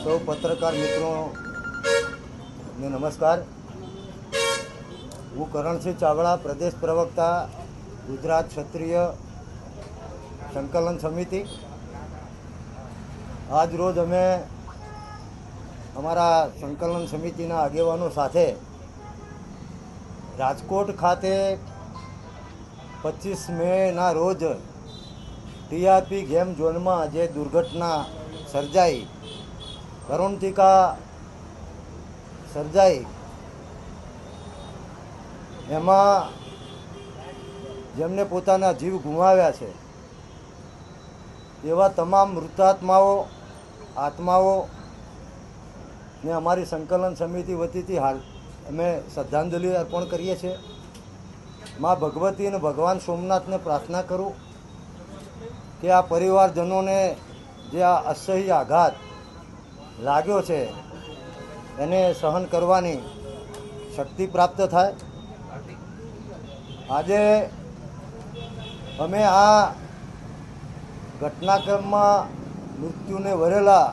સૌ પત્રકાર મિત્રોને નમસ્કાર. હું કરણસિંહ ચાવડા, પ્રદેશ પ્રવક્તા, ગુજરાત ક્ષત્રિય સંકલન સમિતિ. આજ રોજ અમે અમારા સંકલન સમિતિના આગેવાનો સાથે રાજકોટ ખાતે પચીસ મેના રોજ ટીઆરપી ગેમ ઝોનમાં જે દુર્ઘટના સર્જાઈ. કરુણતિકા સર્જાઈ. એમાં જેમને પોતાના જીવ ગુમાવ્યા છે, એવા તમામ મૃતાત્માઓ આત્માઓ ને અમારી સંકલન સમિતિ વતીથી હાલ અમે શ્રદ્ધાંજલિ અર્પણ કરીએ છીએ. મા ભગવતી અને ભગવાન સોમનાથને પ્રાર્થના કરું કે આ પરિવારજનોને જે આ અસહ્ય આઘાત લાગ્યો છે, એને સહન કરવાની શક્તિ પ્રાપ્ત થાય. આજે અમે આ ઘટનાક્રમમાં મૃત્યુને વરેલા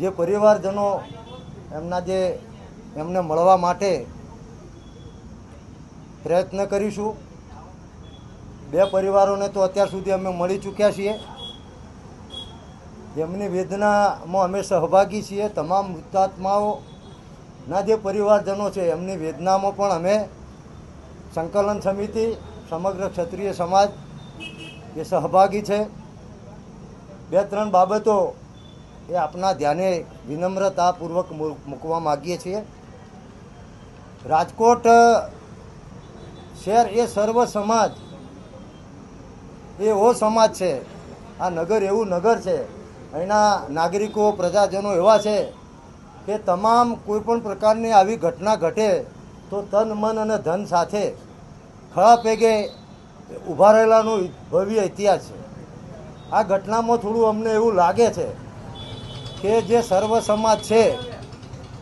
જે પરિવારજનો એમના જે એમને મળવા માટે પ્રયત્ન કરીશું. બે પરિવારોને તો અત્યાર સુધી અમે મળી ચૂક્યા છીએ. જેમની વેદનામાં અમે સહભાગી છીએ, તમામ મૃતાત્માઓના જે પરિવારજનો છે, એમની વેદનામાં પણ અમે સંકલન સમિતિ, સમગ્ર ક્ષત્રિય સમાજ એ સહભાગી છે. બે ત્રણ બાબતો એ આપના ધ્યાને વિનમ્રતાપૂર્વક મૂકવા માગીએ છીએ. રાજકોટ, શહેર એ સર્વ સમાજ, એ એવો સમાજ છે. આ નગર એવું નગર છે અહીંના નાગરિકો, પ્રજાજનો એવા છે કે તમામ કોઈ પણ પ્રકારની આવી ઘટના ઘટે તો તન, મન અને ધન સાથે ખળા પેગે ઊભા રહેલાનું ભવ્ય ઇતિહાસ છે. આ ઘટનામાં થોડું અમને એવું લાગે છે કે જે સર્વ સમાજ છે,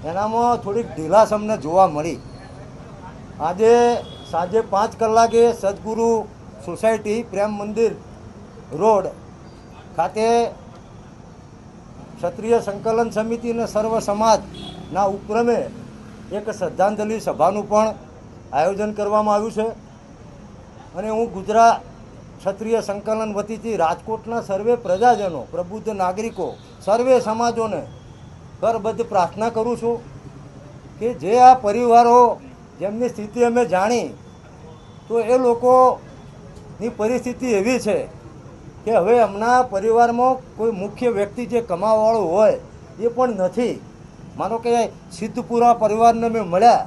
એનામાં થોડીક ઢીલાસ અમને જોવા મળી. આજે સાંજે પાંચ કલાકે સદગુરુ સોસાયટી પ્રેમ મંદિર રોડ ખાતે ક્ષત્રિય સંકલન સમિતિ અને સર્વ સમાજના ઉપક્રમે એક શ્રદ્ધાંજલિ સભાનું પણ આયોજન કરવામાં આવ્યું છે. અને હું ગુજરાત ક્ષત્રિય સંકલન વતીથી રાજકોટના સર્વે પ્રજાજનો, પ્રબુદ્ધ નાગરિકો, સર્વે સમાજોને કરબદ્ધ પ્રાર્થના કરું છું કે જે આ પરિવારો જેમની સ્થિતિ અમે જાણી, તો એ લોકોની પરિસ્થિતિ એવી છે કે હવે હમણાં પરિવારમાં કોઈ મુખ્ય વ્યક્તિ જે કમાવાવાળો હોય, એ પણ નથી. માનો કે સિદ્ધપુરા પરિવારને મેં મળ્યા,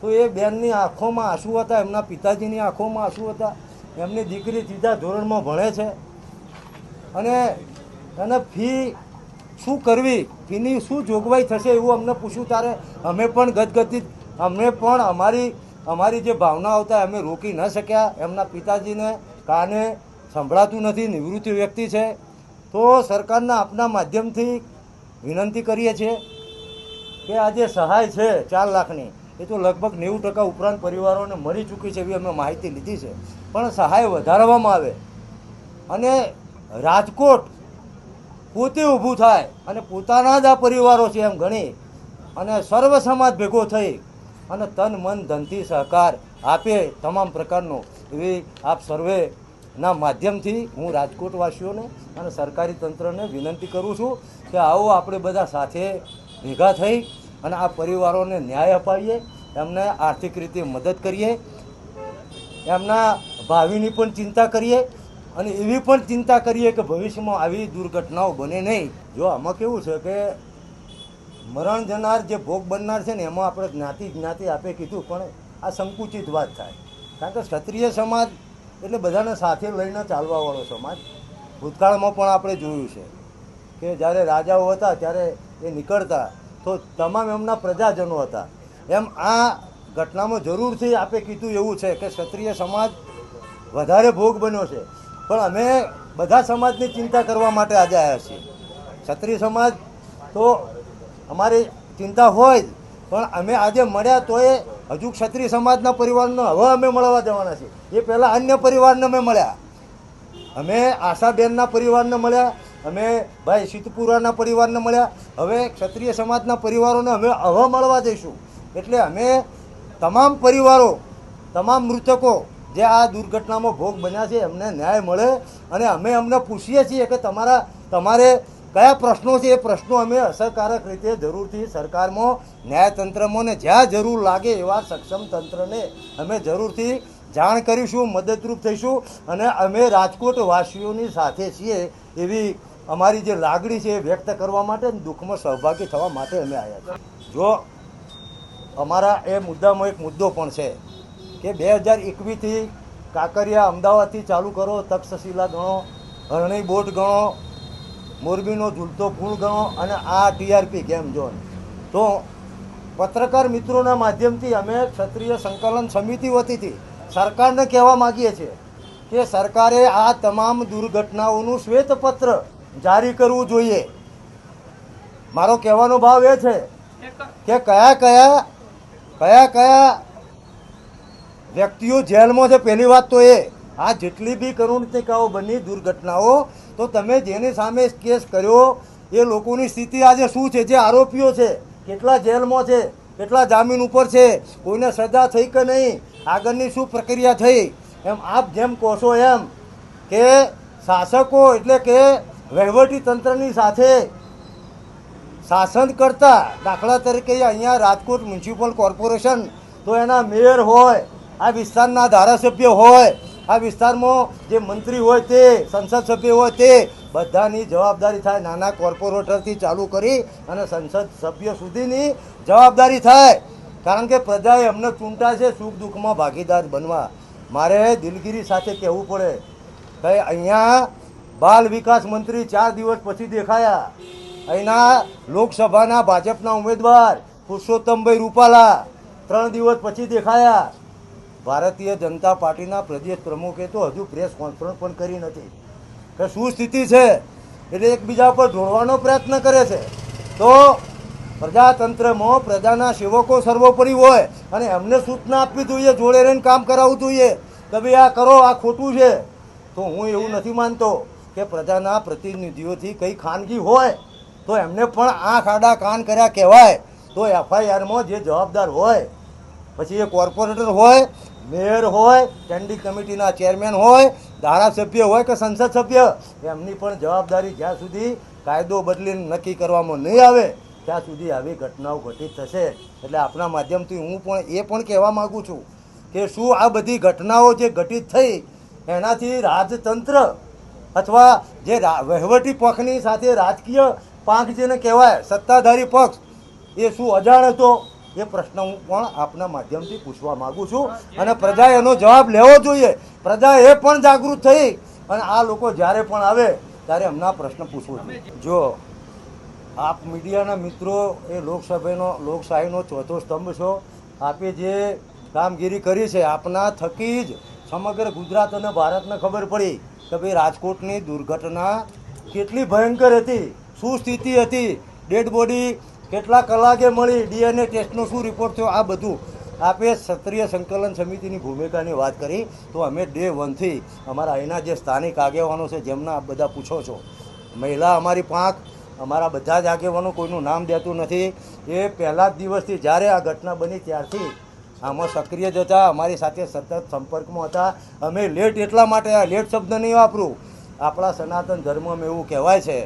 તો એ બેનની આંખોમાં આંસુ હતા, એમના પિતાજીની આંખોમાં આંસુ હતા. એમની દીકરી ત્રીજા ધોરણમાં ભણે છે. અને એને ફી શું કરવી? ફીની શું જોગવાઈ થશે એવું અમને પૂછ્યું ત્યારે અમે પણ ગદગદિત. અમને પણ અમારી અમારી જે ભાવના હતા અમે રોકી ન શક્યા. એમના પિતાજીને કાને સંભળાતું નથી, નિવૃત્તિ વ્યક્તિ છે, તો સરકારના આપના માધ્યમથી વિનંતી કરીએ છીએ કે આ જે સહાય છે ચાર લાખની, એ તો લગભગ નેવું ટકા ઉપરાંત પરિવારોને મળી ચૂકી છે એવી અમે માહિતી લીધી છે. પણ સહાય વધારવામાં આવે અને રાજકોટ પોતે ઊભું થાય અને પોતાના જ આ પરિવારો છે એમ ગણી અને સર્વ સમાજ ભેગો થઈ અને તન મન ધનથી સહકાર આપે તમામ પ્રકારનો. એવી આપ સર્વેના માધ્યમથી હું રાજકોટવાસીઓને અને સરકારી તંત્રને વિનંતી કરું છું કે આવો આપણે બધા સાથે ભેગા થઈ અને આ પરિવારોને ન્યાય અપાવીએ, એમને આર્થિક રીતે મદદ કરીએ, એમના ભાવિની પણ ચિંતા કરીએ અને એવી પણ ચિંતા કરીએ કે ભવિષ્યમાં આવી દુર્ઘટનાઓ બને નહીં. જો આમાં કેવું છે કે મરણ જનાર જે ભોગ બનનાર છે ને, એમાં આપણે જ્ઞાતિ જ્ઞાતિ આપે કીધું, પણ આ સંકુચિત વાત થાય. કારણ કે ક્ષત્રિય સમાજ એટલે બધાને સાથે લઈને ચાલવાવાળો સમાજ. ભૂતકાળમાં પણ આપણે જોયું છે કે જ્યારે રાજાઓ હતા, ત્યારે એ નીકળતા, તો તમામ એમના પ્રજાજનો હતા. એમ આ ઘટનામાં જરૂરથી આપે કીધું એવું છે કે ક્ષત્રિય સમાજ વધારે ભોગ બન્યો છે. પણ અમે બધા સમાજની ચિંતા કરવા માટે આજે આવ્યા છીએ. ક્ષત્રિય સમાજ તો અમારી ચિંતા હોય પણ અમે આજે મળ્યા તો એ હજુ ક્ષત્રિય સમાજના પરિવારનો હવે અમે મળવા જવાના છીએ. એ પહેલાં અન્ય પરિવારને અમે મળ્યા. અમે આશાબેનના પરિવારને મળ્યા, અમે ભાઈ સિદ્ધપુરાના પરિવારને મળ્યા. હવે ક્ષત્રિય સમાજના પરિવારોને અમે હવે મળવા જઈશું. એટલે અમે તમામ પરિવારો, તમામ મૃતકો જે આ દુર્ઘટનામાં ભોગ બન્યા છે, એમને ન્યાય મળે અને અમે અમને પૂછીએ છીએ કે તમારા, તમારે કયા પ્રશ્નો છે એ પ્રશ્નો અમે અસરકારક રીતે જરૂરથી સરકારમાં, ન્યાયતંત્રમાં ને જ્યાં જરૂર લાગે એવા સક્ષમ તંત્રને અમે જરૂરથી જાણ કરીશું, મદદરૂપ થઈશું અને અમે રાજકોટ વાસીઓની સાથે છીએ એવી અમારી જે લાગણી છે એ વ્યક્ત કરવા માટે દુઃખમાં સહભાગી થવા માટે અમે આવ્યા છીએ. જો અમારા એ મુદ્દામાં એક મુદ્દો પણ છે કે બે હજાર એકવીસથી કાંકરિયા અમદાવાદથી ચાલુ કરો, તક્ષશિલા ગણો, હરણી બોટ ગણો મોરબીનો ઝૂલતો ફૂલ ગણો અને આ ટીઆરપી ગેમ ઝોન તો પત્રકાર મિત્રોના માધ્યમથી અમે ક્ષત્રિય સંકલન સમિતિ વતીથી સરકારને કહેવા માગીએ છીએ કે સરકારે આ તમામ દુર્ઘટનાઓનું શ્વેતપત્ર જારી કરવું જોઈએ. મારો કહેવાનો ભાવ એ છે કે કયા કયા કયા કયા વ્યક્તિઓ જેલમાં છે પહેલી વાત તો એ આ જેટલી બી કરુણતિકાઓ બની દુર્ઘટનાઓ, તો તમે જેની સામે કેસ કર્યો, એ લોકોની સ્થિતિ આજે શું છે? જે આરોપીઓ છે, કેટલા જેલમાં છે, કેટલા જામીન ઉપર છે, કોઈને સજા થઈ કે નહીં, આગળની શું પ્રક્રિયા થઈ? એમ આપ જેમ કહો એમ કે શાસકો એટલે કે વહીવટી તંત્રની સાથે શાસન કરતા દાખલા તરીકે અહીંયા રાજકોટ મ્યુનિસિપલ કોર્પોરેશન, તો એના મેયર હોય, આ વિસ્તારના ધારાસભ્ય હોય આ વિસ્તારમાં જે મંત્રી હોય તે, સંસદ સભ્ય હોય તે, બધાની જવાબદારી થાય નાના કોર્પોરેટરથી ચાલુ કરી અને સંસદ સભ્ય સુધીની જવાબદારી થાય. કારણ કે પ્રજાએ અમને ચૂંટા છે, સુખ દુઃખમાં ભાગીદાર બનવા. મારે દિલગીરી સાથે કહેવું પડે. કે અહીંયા બાલ વિકાસ મંત્રી ચાર દિવસ પછી દેખાયા. અહીંના લોકસભાના ભાજપના ઉમેદવાર પુરુષોત્તમભાઈ રૂપાલા ત્રણ દિવસ પછી દેખાયા. ભારતીય જનતા પાર્ટીના પ્રદેશ પ્રમુખે તો હજુ પ્રેસ કોન્ફરન્સ પણ કરી નથી. કે શું સ્થિતિ છે? એટલે એકબીજા પર જોડવાનો પ્રયત્ન કરે છે. તો પ્રજાતંત્રમાં પ્રજાના સેવકો સર્વોપરી હોય અને એમને સૂચના આપવી જોઈએ, જોડે રહીને કામ કરાવવું જોઈએ. કે ભાઈ આ કરો, આ ખોટું છે. તો હું એવું નથી માનતો કે પ્રજાના પ્રતિનિધિઓથી કંઈ ખાનગી હોય તો એમને પણ આંખ આડા કાન કર્યા કહેવાય. તો એફઆઈઆરમાં જે જવાબદાર હોય, પછી એ કોર્પોરેટર હોય મેયર હોય ટેન્ડી કમિટીના ચેરમેન હોય, ધારાસભ્ય હોય કે સંસદ સભ્ય, એમની પણ જવાબદારી જ્યાં સુધી કાયદો બદલીને નક્કી કરવામાં નહીં આવે, ત્યાં સુધી આવી ઘટનાઓ ઘટિત થશે. એટલે આપણા માધ્યમથી હું પણ એ પણ કહેવા માગું છું કે શું આ બધી ઘટનાઓ જે ઘટિત થઈ, એનાથી રાજતંત્ર અથવા જે વહીવટી પક્ષની સાથે રાજકીય પાંખ જેને કહેવાય, સત્તાધારી પક્ષ, એ શું અજાણ હતો? એ પ્રશ્ન હું પણ આપના માધ્યમથી પૂછવા માગું છું અને પ્રજાએ એનો જવાબ લેવો જોઈએ. પ્રજા એ પણ જાગૃત થઈ અને આ લોકો જ્યારે પણ આવે ત્યારે એમના પ્રશ્ન પૂછવો જોઈએ. જો આપ મીડિયાના મિત્રો એ લોકસભાનો, લોકશાહીનો ચોથો સ્તંભ છો, આપે જે કામગીરી કરી છે, આપના થકી જ સમગ્ર ગુજરાત અને ભારતને ખબર પડી કે ભાઈ રાજકોટની દુર્ઘટના કેટલી ભયંકર હતી, શું સ્થિતિ હતી, ડેડ બોડી કેટલા કલાકે મળી ડીએનએ ટેસ્ટનો શું રિપોર્ટ થયો, આ બધું આપે ક્ષત્રિય સંકલન સમિતિની ભૂમિકાની વાત કરી. તો અમે ડે વનથી અમારા અહીંના જે સ્થાનિક આગેવાનો છે, જેમના બધા પૂછો છો. મહિલા અમારી પાંખ, અમારા બધા જ આગેવાનો કોઈનું નામ દેતું નથી. એ પહેલા જ દિવસથી જ્યારે આ ઘટના બની ત્યારથી આમાં સક્રિય જ હતા, અમારી સાથે સતત સંપર્કમાં હતા. અમે લેટ એટલા માટે લેટ શબ્દ નહીં વાપરું. આપણા સનાતન ધર્મમાં એવું કહેવાય છે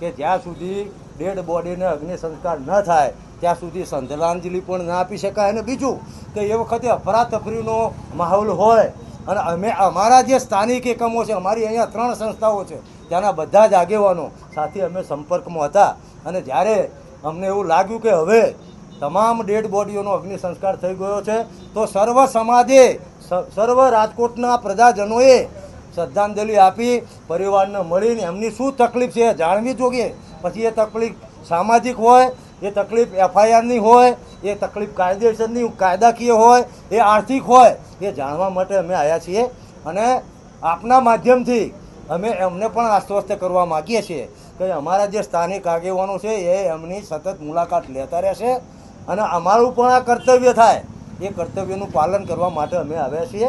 કે જ્યાં સુધી ડેડ બોડીને અગ્નિ સંસ્કાર ન થાય, ત્યાં સુધી શ્રદ્ધાંજલિ પણ ના આપી શકાય. અને બીજું કે એ વખતે અફરાતફરીનો માહોલ હોય, અને અમે અમારા જે સ્થાનિક એકમો છે, અમારી અહીંયા ત્રણ સંસ્થાઓ છે, ત્યાંના બધા જ આગેવાનો સાથે અમે સંપર્કમાં હતા. અને જ્યારે અમને એવું લાગ્યું કે હવે તમામ ડેડ બોડીઓનો અગ્નિ સંસ્કાર થઈ ગયો છે, તો સર્વ સમાજે સર્વ રાજકોટના પ્રજાજનોએ શ્રદ્ધાંજલિ આપી પરિવારને મળીને એમની શું તકલીફ છે જાણવી જોઈએ. પછી એ તકલીફ સામાજિક હોય, એ તકલીફ એફઆઈઆરની હોય, એ તકલીફ કાયદેસરની, કાયદાકીય હોય, એ આર્થિક હોય, એ જાણવા માટે અમે આવ્યા છીએ અને આપના માધ્યમથી અમે એમને પણ આશ્વસ્ત કરવા માગીએ છીએ કે અમારા જે સ્થાનિક આગેવાનો છે એ એમની સતત મુલાકાત લેતા રહેશે અને અમારું પણ આ કર્તવ્ય થાય. એ કર્તવ્યનું પાલન કરવા માટે અમે આવ્યા છીએ.